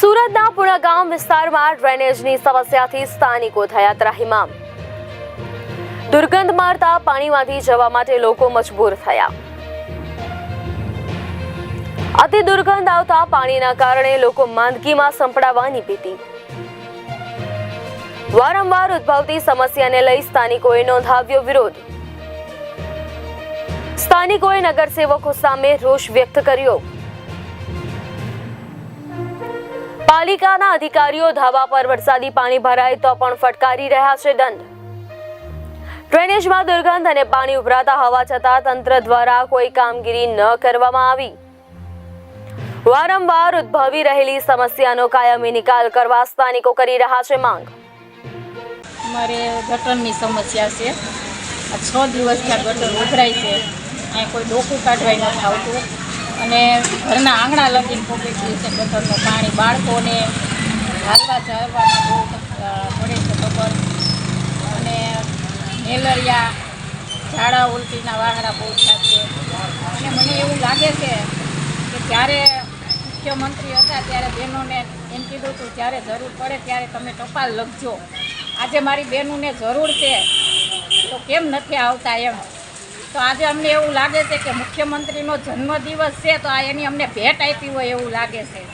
સુરતના પુણા ગામ વિસ્તારમાં ડ્રેનેજની સમસ્યાથી સ્થાનિકો થયા ત્રાહિમામ. દુર્ગંધ મારતા પાણીમાંથી જવા માટે લોકો મજબૂર થયા. અતિ દુર્ગંધ આવતા પાણીના કારણે લોકો માંદગીમાં સંપડાવાની ભીતી. વારંવાર ઉદ્ભવતી સમસ્યાને લઈ સ્થાનિકોએ નોંધાવ્યો વિરોધ. સ્થાનિકોએ નગરસેવકો સામે રોષ વ્યક્ત કર્યો. પાલિકાના અધિકારીઓ ધાબા પર વરસાદી પાણી ભરાય તો પણ ફટકારી રહ્યા છે દંડ. ડ્રેનેજમાં દુર્ગંધ અને પાણી ઉભરાતા હોવા છતાં તંત્ર દ્વારા કોઈ કામગીરી ન કરવામાં આવી. વારંવાર ઉદ્ભવી રહેલી સમસ્યાનો કાયમી નિકાલ કરવા સ્થાનિકો કરી રહ્યા છે માંગ. મારે ગટરની સમસ્યા છે. છ દિવસથી ગટર ઉભરાય છે. અહીંયા કોઈ ડોકું કાઢવાય નથી આવતું. અને ઘરના આંગણા લગીને પોકે ગયું છે ગટરનું પાણી બાળકોને હાલવા ચાલવામાં બહુ પડે છે ખબર. અને મેલેરિયા, ઝાડા, ઉલટીના વાહડા બહુ થાય છે. અને મને એવું લાગે છે કે જ્યારે મુખ્યમંત્રી હતા ત્યારે બહેનોને એમ કીધું હતું, જ્યારે જરૂર પડે ત્યારે તમે ટપાલ લખજો. આજે મારી બહેનોને જરૂર છે, તો કેમ નથી આવતા એમ? તો આજે અમને એવું લાગે છે કે મુખ્યમંત્રીનો જન્મદિવસ છે, તો આ એની અમને ભેટ આપી હોય એવું લાગે છે.